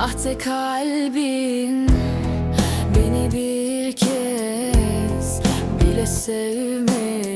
Sahte kalbin Beni bir kez bile sevmedi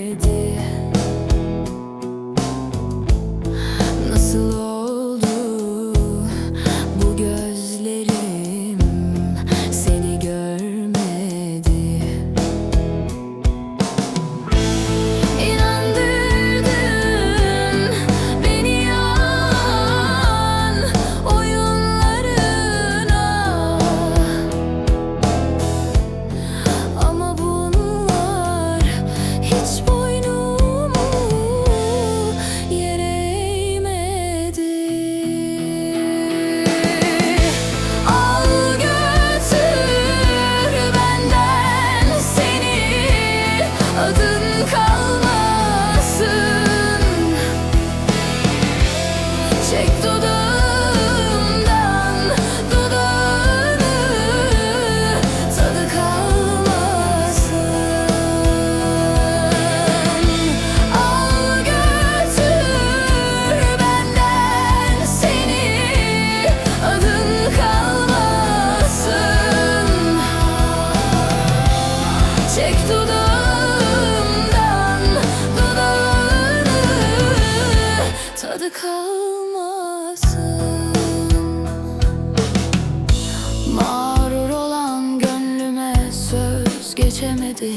Mağrur olan gönlüme söz geçemedi.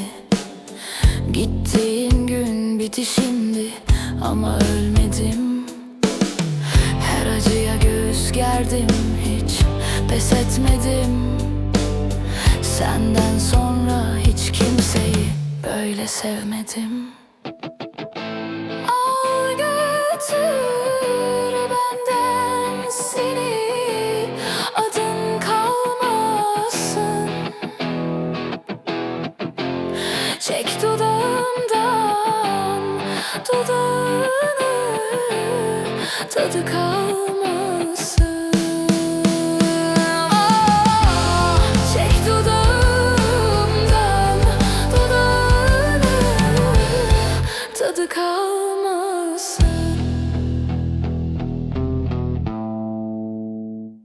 Gittiğin gün bitişimdi ama ölmedim. Her acıya göğüs gerdim hiç pes etmedim. Senden sonra hiç kimseyi böyle sevmedim. Götür. benden adın kalmasın. Çek dudağımdan dudağını tadı kalmasın